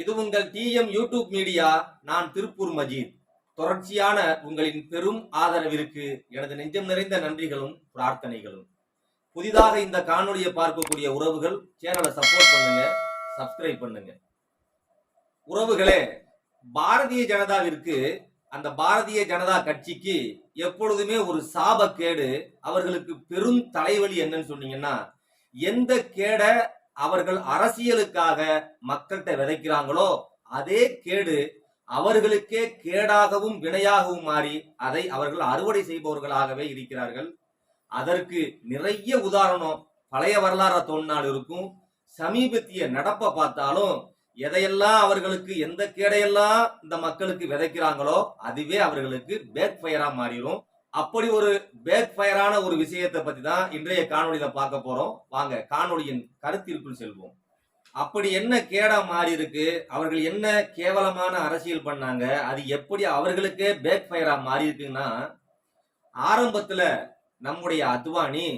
இது உங்கள் DM YouTube media நான் திருப்பூர் மஜீத். தொடர்ச்சியான உங்களின் பெரும் ஆதரவிற்கு எனது நெஞ்சம் நிறைந்த நன்றிகளும் பிரார்த்தனைகளும். புதிதாக இந்த காணொலியை பார்க்கக்கூடிய உறவுகள் சேனலை சப்போர்ட் பண்ணுங்க சப்ஸ்கிரைப் பண்ணுங்க. உறவுகளே பாரதிய ஜனதாவிற்கு அந்த பாரதிய ஜனதா கட்சிக்கு எப்பொழுதுமே ஒரு சாபக்கேடு அவர்களுக்கு பெரும் தலைவலி என்னன்னு சொன்னீங்கன்னா எந்த கேட அவர்கள் அரசியலுக்காக மக்கள்கிட்ட விதைக்கிறாங்களோ அதே கேடு அவர்களுக்கே கேடாகவும் வினையாகவும் மாறி அதை அவர்கள் அறுவடை செய்பவர்களாகவே இருக்கிறார்கள். அதற்கு நிறைய உதாரணம் பழைய வரலாற தோன்னால் இருக்கும். சமீபத்திய நடப்பை பார்த்தாலும் எதையெல்லாம் அவர்களுக்கு எந்த கேடையெல்லாம் இந்த மக்களுக்கு விதைக்கிறாங்களோ அதுவே அவர்களுக்கு பேக் ஃபயரா மாறிடும் அப்படி ஒரு பேக் ஃபயரான ஒரு விஷயத்தை பத்தி தான் இன்றைய காணொலியில பார்க்க போறோம். வாங்க காணொலியின் கருத்திற்குள் செல்வோம். அப்படி என்ன கேடா மாறி இருக்கு? அவர்கள் என்ன கேவலமான அரசியல் பண்ணாங்க? அது எப்படி அவர்களுக்கே பேக் ஃபயரா மாறி இருக்குன்னா ஆரம்பத்துல நம்முடைய அத்வானி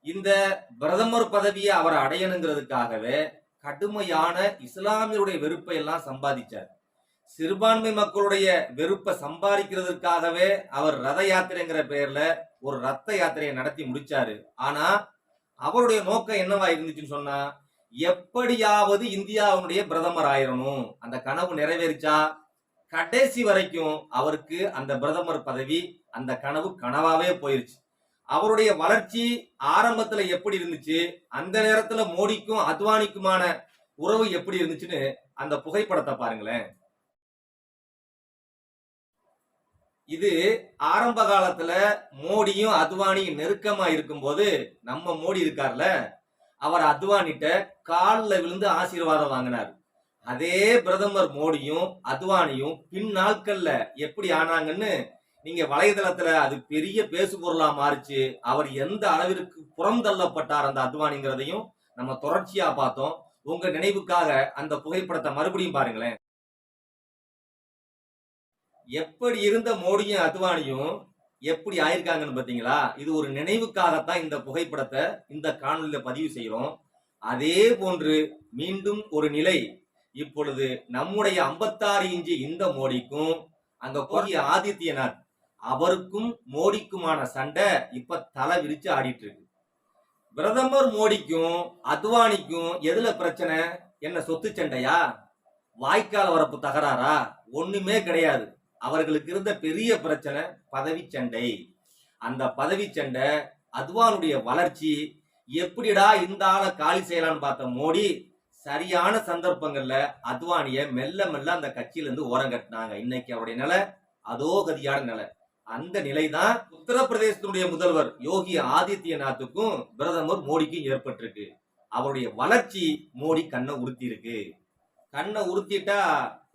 இந்த பிரதமர் பதவியை அவர் அடையணுங்கிறதுக்காகவே கடுமையான இஸ்லாமியருடைய வெறுப்பை எல்லாம் சம்பாதிச்சார். சிறுபான்மை மக்களுடைய வெறுப்பை சம்பாதிக்கிறதுக்காகவே அவர் ரத யாத்திரைங்கிற பெயர்ல ஒரு ரத்த யாத்திரையை நடத்தி முடிச்சாரு. ஆனா அவருடைய நோக்கம் என்னவா இருந்துச்சுன்னு சொன்னா எப்படியாவது இந்தியாவுடைய பிரதமர் ஆயிரணும். அந்த கனவு நிறைவேறிச்சா? கடைசி வரைக்கும் அவருக்கு அந்த பிரதமர் பதவி அந்த கனவு கனவாவே போயிருச்சு. அவருடைய வளர்ச்சி ஆரம்பத்துல எப்படி இருந்துச்சு? அந்த நேரத்துல மோடிக்கும் அத்வானிக்குமான உறவு எப்படி இருந்துச்சுன்னு அந்த புகைப்படத்தை பாருங்களேன். இது ஆரம்ப காலத்துல மோடியும் அத்வானியும் நெருக்கமா இருக்கும்போது நம்ம மோடி இருக்கார்ல அவர் அத்வானிட்ட காலில் விழுந்து ஆசீர்வாதம் வாங்கினார். அதே பிரதமர் மோடியும் அத்வானியும் பின் நாட்கள்ல எப்படி ஆனாங்கன்னு நீங்க வலைதளத்துல அது பெரிய பேசு பொருளா மாறிச்சு அவர் எந்த அளவிற்கு புறம் தள்ளப்பட்டார் அந்த அத்வானிங்கிறதையும் நம்ம தொடர்ச்சியா பார்த்தோம். உங்க நினைவுக்காக அந்த புகைப்படத்தை மறுபடியும் பாருங்களேன். எப்படி இருந்த மோடியும் அத்வானியும் எப்படி ஆயிருக்காங்கன்னு பார்த்தீங்களா? இது ஒரு நினைவுக்காகத்தான் இந்த புகைப்படத்தை இந்த காணொலியில் பதிவு செய்கிறோம். அதே போன்று மீண்டும் ஒரு நிலை. இப்பொழுது நம்முடைய 56 இன்ச்சு இந்த மோடிக்கும் அங்க போகிய ஆதித்யநாத் அவருக்கும் மோடிக்குமான சண்டை இப்ப தலை விரிச்சு ஆடிட்டு இருக்கு பிரதமர் மோடிக்கும் அத்வானிக்கும் எதுல பிரச்சனை? என்ன சொத்து சண்டையா? வாய்க்கால் வரப்பு தகராறா? ஒண்ணுமே கிடையாது. அவர்களுக்கு இருந்த பெரிய பிரச்சனை பதவி சண்டை அந்த பதவி சண்டை அத்வானுடைய வளர்ச்சி எப்படிடா இந்த ஆளை காலி செய்யலாம்னு பார்த்த மோடி சரியான சந்தர்ப்பங்கள்ல அத்வானிய மெல்ல மெல்ல அந்த கட்சியில இருந்து ஓரம் கட்டினாங்க. இன்னைக்கு அவருடைய நிலை அதோ கதியான நிலை. அந்த நிலை தான் உத்தரப்பிரதேசத்தினுடைய முதல்வர் யோகி ஆதித்யநாத்துக்கும் பிரதமர் மோடிக்கும் ஏற்பட்டிருக்கு. அவருடைய வளர்ச்சி மோடி கண்ணை உறுத்தி இருக்கு கண்ணை உறுத்திட்டா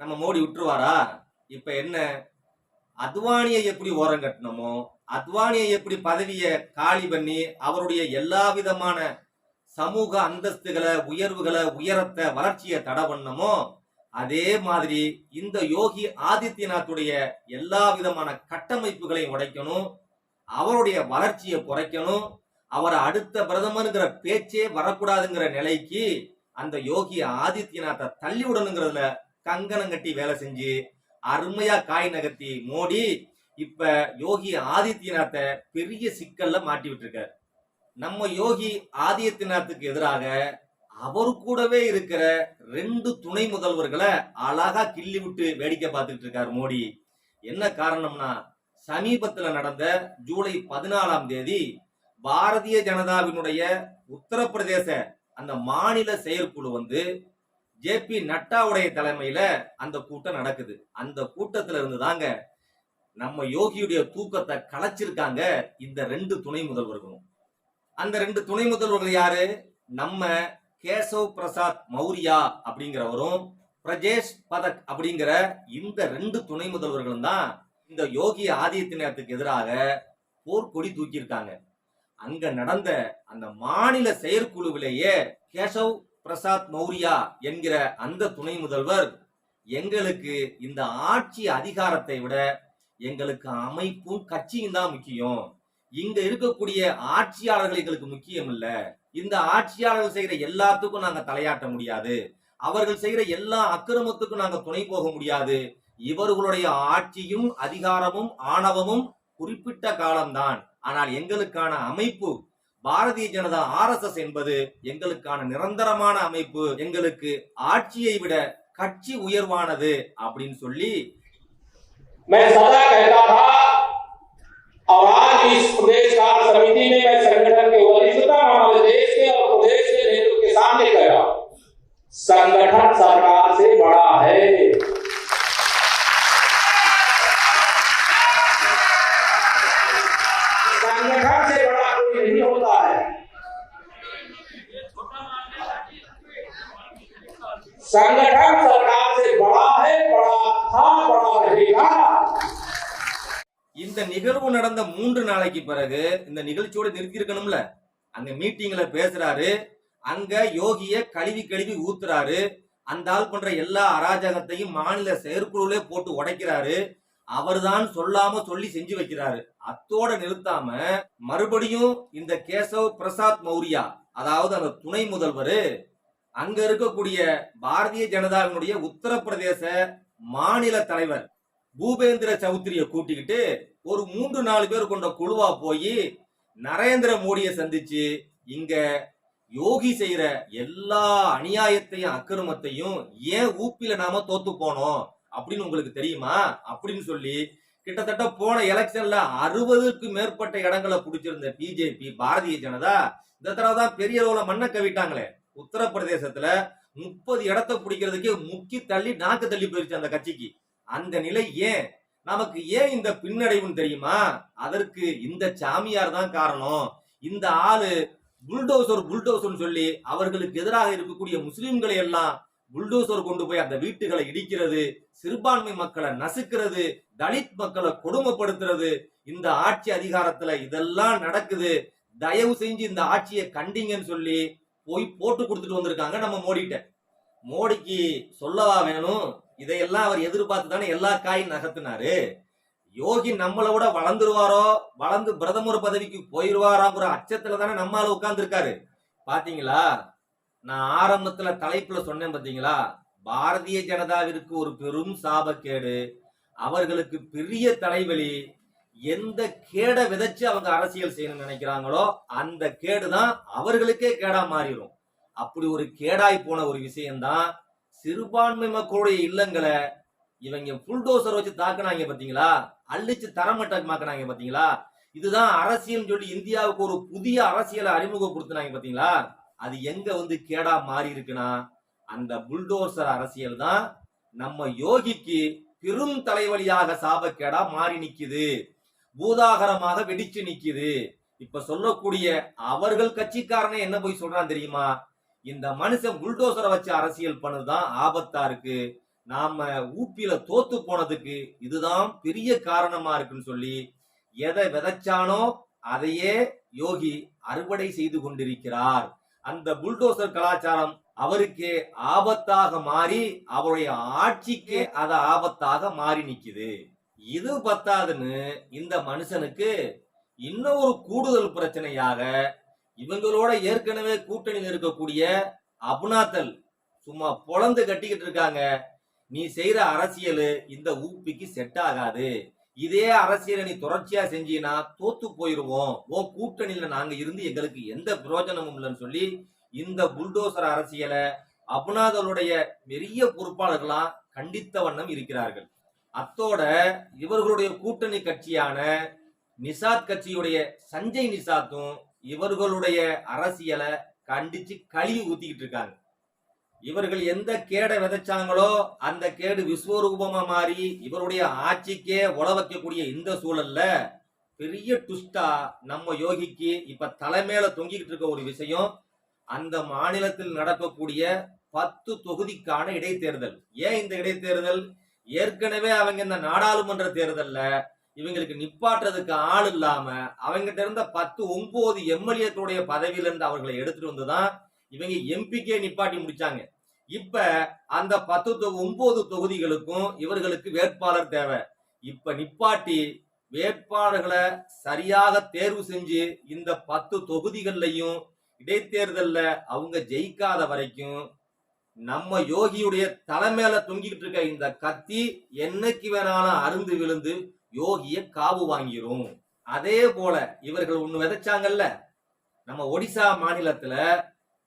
நம்ம மோடி விட்டுருவாரா இப்ப என்ன? அத்வானியை எப்படி ஓரம் கட்டணுமோ அத்வானியை எப்படி பதவியை காலி பண்ணி அவருடைய எல்லா விதமான சமூக அந்தஸ்துகளை உயர்வுகளை உயரத்தை வளர்ச்சியை தடை பண்ணமோ அதே மாதிரி இந்த யோகி ஆதித்யநாத்துடைய எல்லா விதமான கட்டமைப்புகளையும் உடைக்கணும் அவருடைய வளர்ச்சியை குறைக்கணும் அவர் அடுத்த பிரதமருங்கிற பேச்சே வரக்கூடாதுங்கிற நிலைக்கு அந்த யோகி ஆதித்யநாத்தை தள்ளி விடணுங்கிறதுல கங்கணம் கட்டி வேலை செஞ்சு அருமையா காய் நகர்த்தி மோடி இப்ப யோகி ஆதித்யநாத்தை பெரிய சிக்கல்ல மாட்டி விட்டுருக்காரு நம்ம யோகி ஆதித்யநாத்துக்கு எதிராக அவர் கூடவே இருக்கிற ரெண்டு துணை முதல்வர்களை அழகா கிள்ளி விட்டு வேடிக்கை பார்த்துட்டு இருக்காரு மோடி. என்ன காரணம்னா சமீபத்துல நடந்த ஜூலை பதினாலாம் தேதி பாரதிய ஜனதாவினுடைய உத்தரப்பிரதேச அந்த மாநில செயற்குழு வந்து ஜே பி நட்டாவுடைய தலைமையில அந்த கூட்டம் நடக்குது. அந்த கூட்டத்துல இருந்து தாங்க நம்ம யோகியுடைய தூக்கத்தை கலைச்சிருக்காங்க இந்த ரெண்டு துணை முதல்வர்களும். அந்த ரெண்டு துணை முதல்வர்கள் யாரு? நம்ம கேசவ் பிரசாத் மௌரியா அப்படிங்கிறவரும் பிரஜேஷ் பதக் அப்படிங்கிற இந்த ரெண்டு துணை முதல்வர்களும் தான் இந்த யோகி ஆதித்யநாத்துக்கு எதிராக போர்க்கொடி தூக்கியிருக்காங்க. அங்க நடந்த அந்த மாநில செயற்குழுவிலேயே கேசவ் பிரசாத் மௌரியா என்கிற அந்த துணை முதல்வர் எங்களுக்கு இந்த ஆட்சி அதிகாரத்தை விட எங்களுக்கு அமைப்பும் கட்சியும் தான் முக்கியம். இங்க இருக்கக்கூடிய ஆட்சியாளர்கள் எங்களுக்கு முக்கியம் இல்ல. இந்த ஆட்சியாளர்கள் செய்யற எல்லாத்துக்கும் நாங்க தலையாட்ட முடியாது. அவர்கள் செய்கிற எல்லா அக்கிரமத்துக்கும் நாங்க துணை போக முடியாது. இவர்களுடைய ஆட்சியும் அதிகாரமும் ஆணவமும் குறிப்பிட்ட காலம்தான். ஆனால் எங்களுக்கான அமைப்பு பாரதிய ஜனதா ஆர்எஸ்எஸ் என்பது எங்களுக்கான நிரந்தரமான அமைப்பு எங்களுக்கு ஆட்சியை விட கட்சி உயர்வானது அப்படின்னு சொல்லி मैं सदा कहता था और आज इस प्रदेश कार्य समिति में मैं संगठन के वरिष्ठता हमारे देश के और प्रदेश के नेतृत्व के सामने कहा संगठन सरकार से बड़ा है संगठन सरकार से बड़ा है बड़ा था बड़ा रहेगा இந்த நிகழ்வு நடந்த மூன்று நாளைக்கு பிறகு இந்த நிகழ்ச்சியோட நிறுத்தி இருக்கணும்ல அங்க மீட்டிங்ல பேசுறாரு அங்க யோகிய கழுவி கழுவி ஊத்துறாரு அந்த ஆள் பண்ற எல்லா அராஜகத்தையும் மாநில செயற்குழுலே போட்டு உடைக்கிறாரு அவர்தான் சொல்லாம சொல்லி செஞ்சு வைக்கிறாரு அத்தோட நிறுத்தாம மறுபடியும் இந்த கேசவ் பிரசாத் மௌரியா அதாவது அந்த துணை முதல்வர் அங்க இருக்கக்கூடிய பாரதிய ஜனதாவினுடைய உத்தரப்பிரதேச மாநில தலைவர் பூபேந்திர சௌத்ரிய கூட்டிக்கிட்டு ஒரு மூன்று நாலு பேர் கொண்ட குழுவா போய் நரேந்திர மோடியை சந்திச்சு இங்க யோகி செய்யற எல்லா அநியாயத்தையும் அக்கிரமத்தையும் ஏன் ஊப்பில நாம தோத்து போனோம்? அப்படின்னு உங்களுக்கு தெரியுமா? அப்படின்னு சொல்லி கிட்டத்தட்ட போன எலெக்ஷன்ல அறுபதுக்கு மேற்பட்ட இடங்களை பிடிச்சிருந்த பிஜேபி பாரதிய ஜனதா இந்த தடவை தான் பெரிய அளவுல மண்ணை கவிட்டாங்களே. உத்தரப்பிரதேசத்துல முப்பது இடத்தை பிடிக்கிறதுக்கே முக்கி தள்ளி நாக்கு தள்ளி போயிருச்சு அந்த கட்சிக்கு. அந்த நிலை ஏன்? நமக்கு ஏன் இந்த பின்னடைவுன்னு தெரியுமா? அதற்கு இந்த சாமியார் தான் காரணம். இந்த ஆளு புல்டோசர் புல்டோசர்னு சொல்லி அவர்களுக்கு எதிராக இருக்கக்கூடிய முஸ்லிம்களை எல்லாம் புல்டோசர் கொண்டு போய் அந்த வீட்டுகளை இடிக்கிறது சிறுபான்மை மக்களை நசுக்கிறது தலித் மக்களை கொடுமைப்படுத்துறது இந்த ஆட்சி அதிகாரத்துல இதெல்லாம் நடக்குது. தயவு செஞ்சு இந்த ஆட்சியை கண்டிங்கன்னு சொல்லி போய் போட்டு கொடுத்துட்டு வந்திருக்காங்க நம்ம மோடிகிட்ட. மோடிக்கு சொல்லவா வேணும்? இதையெல்லாம் அவர் எதிர்பார்த்து தானே எல்லா காயும் நகர்த்தினாரு. யோகி நம்மளை விட வளர்ந்துருவாரோ? வளர்ந்து பிரதமர் பதவிக்கு போயிருவாராங்கிற அச்சத்துல தானே நம்மால உட்கார்ந்து இருக்காரு பாத்தீங்களா? நான் ஆரம்பத்துல தலைப்புல சொன்னேன் பாத்தீங்களா? பாரதிய ஜனதாவிற்கு ஒரு பெரும் சாபக்கேடு. அவர்களுக்கு பெரிய தலைவலி. எந்த கேடை விதைச்சு அவங்க அரசியல் செய்யணும்னு நினைக்கிறாங்களோ அந்த கேடு தான் அவர்களுக்கே கேடா மாறிடும் அப்படி ஒரு கேடாய் போன ஒரு விஷயம்தான் சிறுபான்மை மக்களுடைய இல்லங்களை இவங்க புல்டோசர் வச்சு தாக்குனாங்க பாத்தீங்களா? அள்ளிச்சு தரமட்டமாக்குனாங்க பாத்தீங்களா? இதுதான் அரசியல் சொல்லி இந்தியாவுக்கு ஒரு புதிய அரசியலை அறிமுகப்படுத்தினாங்க பாத்தீங்களா? அது எங்க வந்து கேடா மாறி இருக்குன்னா அந்த புல்டோசர் அரசியல் தான் நம்ம யோகிக்கு பெரும் தலைவலியாக சாபக்கேடா மாறி நிக்குது. பூதாகரமாக வெடிச்சு நிக்குது. இப்ப சொல்லக்கூடிய அவர்கள் கட்சிக்காரனே என்ன போய் சொல்றான் தெரியுமா? இந்த மனுஷன் புல்டோசரை வச்சு அரசியல் பண்ணதுதான் ஆபத்தா இருக்கு. நாம ஊப்பில தோத்து போனதுக்கு இதுதான் பெரிய காரணமா இருக்குன்னு சொல்லி எதை விதைச்சானோ அதையே யோகி அறுவடை செய்து கொண்டிருக்கிறார். அந்த புல்டோசர் கலாச்சாரம் அவருக்கே ஆபத்தாக மாறி அவருடைய ஆட்சிக்கு அது ஆபத்தாக மாறி நிக்குது. இது பத்தாதுன்னு இந்த மனுஷனுக்கு இன்னும் ஒரு கூடுதல் பிரச்சனையாக இவங்களோட ஏற்கனவே கூட்டணியில் இருக்கக்கூடிய அபுனாத்தல் சும்மா பொழந்து கட்டிக்கிட்டு இருக்காங்க. நீ செய்யற அரசியல் இந்த ஊப்பிக்கு செட் ஆகாது. இதே அரசியலை நீ தொடர்ச்சியா செஞ்சீனா தோத்து போயிருவோம். உன் கூட்டணியில நாங்க இருந்து எங்களுக்கு எந்த பிரயோஜனமும் இல்லைன்னு சொல்லி இந்த புல்டோசர் அரசியலை அபுநாதலுடைய பெரிய பொறுப்பாளர்களா கண்டித்த வண்ணம் இருக்கிறார்கள். அத்தோட இவர்களுடைய கூட்டணி கட்சியான நிசாத் கட்சியுடைய சஞ்சய் நிசாத்தும் இவர்களுடைய அரசியலை கண்டிச்சு கழுவி ஊத்திக்கிட்டு இருக்காங்க. இவர்கள் எந்த கேடை விதைச்சாங்களோ அந்த கேடு விஸ்வரூபமா மாறி இவருடைய ஆட்சிக்கே உல வைக்கக்கூடிய இந்த சூழல்ல பெரிய டுஸ்டா நம்ம யோகிக்கு இப்ப தலைமையில தொங்கிக்கிட்டு இருக்க ஒரு விஷயம் அந்த மாநிலத்தில் நடக்கக்கூடிய பத்து தொகுதிக்கான இடைத்தேர்தல். ஏன் இந்த இடைத்தேர்தல்? ஏற்கனவே அவங்க இந்த நாடாளுமன்ற தேர்தல்ல இவங்களுக்கு நிப்பாட்டுறதுக்கு ஆள் இல்லாம அவங்ககிட்ட இருந்த பத்து ஒன்பது எம்எல்ஏக்களுடைய பதவியில இருந்து அவர்களை எடுத்துட்டு வந்துதான் இவங்க எம்பிக்கே நிப்பாட்டி முடிச்சாங்க. இப்ப அந்த பத்து தொ- ஒன்பது தொகுதிகளுக்கும் இவர்களுக்கு வேட்பாளர் தேவை. இப்ப நிப்பாட்டி வேட்பாளர்களை சரியாக தேர்வு செஞ்சு இந்த பத்து தொகுதிகள்லையும் இடைத்தேர்தல்ல அவங்க ஜெயிக்காத வரைக்கும் நம்ம யோகியுடைய தலைமையில தொங்கிக்கிட்டு இருக்க இந்த கத்தி என்னைக்கு வேணாலும் அருந்து விழுந்து யோகிய காவு வாங்கிரும். அதே போல இவர்கள் ஒண்ணு விதைச்சாங்கல்ல நம்ம ஒடிசா மாநிலத்துல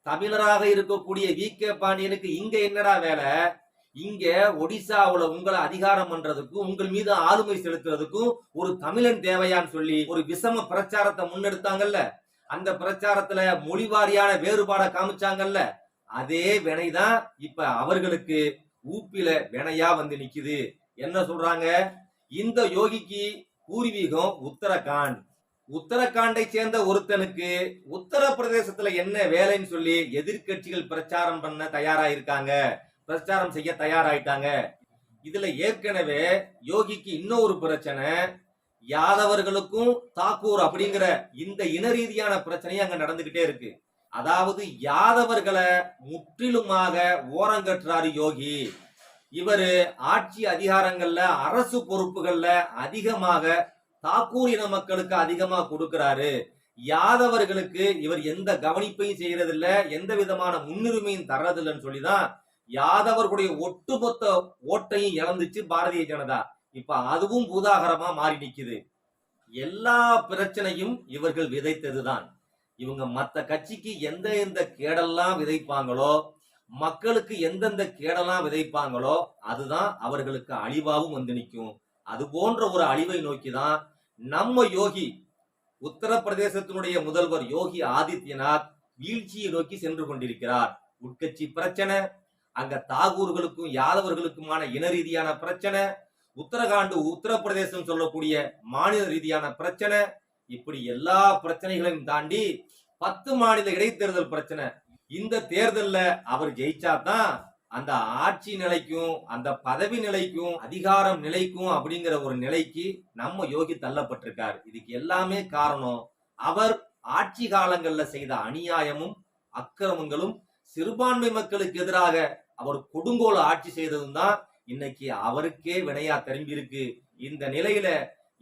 தமிழராக இருக்கக்கூடிய வி. கே. பாண்டியனுக்கு இங்க என்னடா வேலை? இங்க ஒடிசாவுல உங்களை அதிகாரம் பண்றதுக்கும் உங்கள் மீது ஆளுமை செலுத்துறதுக்கும் ஒரு தமிழன் தேவையான்னு சொல்லி ஒரு விஷம பிரச்சாரத்தை முன்னெடுத்தாங்கல்ல. அந்த பிரச்சாரத்துல மொழிவாரியான வேறுபாட காமிச்சாங்கல்ல. அதே வினைதான் இப்ப அவர்களுக்கு ஊப்பில வினையா வந்து நிக்குது. என்ன சொல்றாங்க? இந்த யோகிக்கு பூர்வீகம் உத்தரகாண்ட். உத்தரகாண்டை சேர்ந்த ஒருத்தனுக்கு உத்தரப்பிரதேசத்துல என்ன வேலைன்னு சொல்லி எதிர்க்கட்சிகள் பிரச்சாரம் பண்ண தயாரா இருக்காங்க பிரச்சாரம் செய்ய தயாராயிட்டாங்க. இதுல ஏற்கனவே யோகிக்கு இன்னொரு பிரச்சனை. யாதவர்களுக்கும் தாக்கூர் அப்படிங்கிற இந்த இன ரீதியான பிரச்சனையும் அங்க நடந்துகிட்டே இருக்கு. அதாவது யாதவர்களை முற்றிலுமாக ஓரங்கட்டுறாரு யோகி. இவர் ஆட்சி அதிகாரங்கள்ல அரசு பொறுப்புகள்ல அதிகமாக தாக்கூர் இன மக்களுக்கு அதிகமா கொடுக்கிறாரு. யாதவர்களுக்கு இவர் எந்த கவனிப்பையும் செய்யறதில்ல எந்த விதமான முன்னுரிமையும் தர்றதில்லைன்னு சொல்லிதான் யாதவர்களுடைய ஒட்டுமொத்த ஓட்டையும் இழந்துச்சு பாரதிய ஜனதா. இப்ப அதுவும் பூதாகரமா மாறி நிக்குது. எல்லா பிரச்சனையும் இவர்கள் விதைத்ததுதான். இவங்க மத்த கட்சிக்கு எந்த எந்த கேடெல்லாம் விதைப்பாங்களோ மக்களுக்கு எந்தெந்த கேடெல்லாம் விதைப்பாங்களோ அதுதான் அவர்களுக்கு அழிவாகவும் வந்து நிற்கும். அது போன்ற ஒரு அழிவை நோக்கிதான் நம்ம யோகி உத்தரப்பிரதேசத்தினுடைய முதல்வர் யோகி ஆதித்யநாத் வீழ்ச்சியை நோக்கி சென்று கொண்டிருக்கிறார். உட்கட்சி பிரச்சனை அங்க தாகூர்களுக்கும் யாதவர்களுக்குமான இன ரீதியான பிரச்சனை உத்தரகாண்ட் உத்தரப்பிரதேசம் சொல்லக்கூடிய மாநில ரீதியான பிரச்சனை இப்படி எல்லா பிரச்சனைகளையும் தாண்டி பத்து மாநில இடைத்தேர்தல் பிரச்சனை. இந்த தேர்தல்ல அவர் ஜெயிச்சா தான் அந்த ஆட்சி நிலைக்கும் அந்த பதவி நிலைக்கும் அதிகாரம் நிலைக்கும் அப்படிங்கிற ஒரு நிலைக்கு நம்ம யோகி தள்ளப்பட்டிருக்கார். இதுக்கு எல்லாமே காரணம் அவர் ஆட்சி காலங்கள்ல செய்த அநியாயமும் அக்கிரமங்களும் சிறுபான்மை மக்களுக்கு எதிராக அவர் கொடுங்கோல ஆட்சி செய்ததும் தான் இன்னைக்கு அவருக்கே வினையா திரும்பி இருக்கு இந்த நிலையில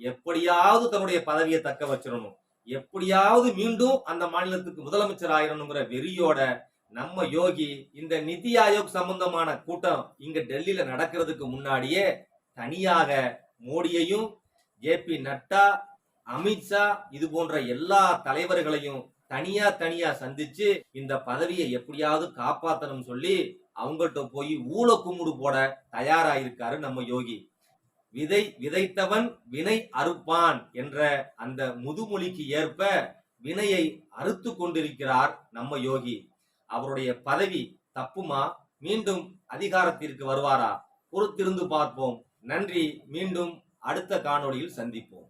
எப்படியாவது தன்னுடைய பதவியை தக்க வச்சிடணும். எப்படியாவது மீண்டும் அந்த மாநிலத்துக்கு முதலமைச்சர் ஆயிரணுங்கிற வெறியோட நம்ம யோகி இந்த நிதி ஆயோக் சம்பந்தமான கூட்டம் இங்க டெல்லியில நடக்கிறதுக்கு முன்னாடியே தனியாக மோடியையும் ஜே பி நட்டா அமித்ஷா இது போன்ற எல்லா தலைவர்களையும் தனியா தனியா சந்திச்சு இந்த பதவியை எப்படியாவது காப்பாத்தணும் சொல்லி அவங்கள்ட்ட போய் ஊழ கும்முடு போட தயாரா இருக்காரு நம்ம யோகி. விதை விதைத்தவன் வினை அறுப்பான் என்ற அந்த முதுமொழிக்கு ஏற்ப வினையை அறுத்து கொண்டிருக்கிறார் நம்ம யோகி. அவருடைய பதவி தப்புமா? மீண்டும் அதிகாரத்திற்கு வருவாரா? பொறுத்திருந்து பார்ப்போம். நன்றி. மீண்டும் அடுத்த காணொளியில் சந்திப்போம்.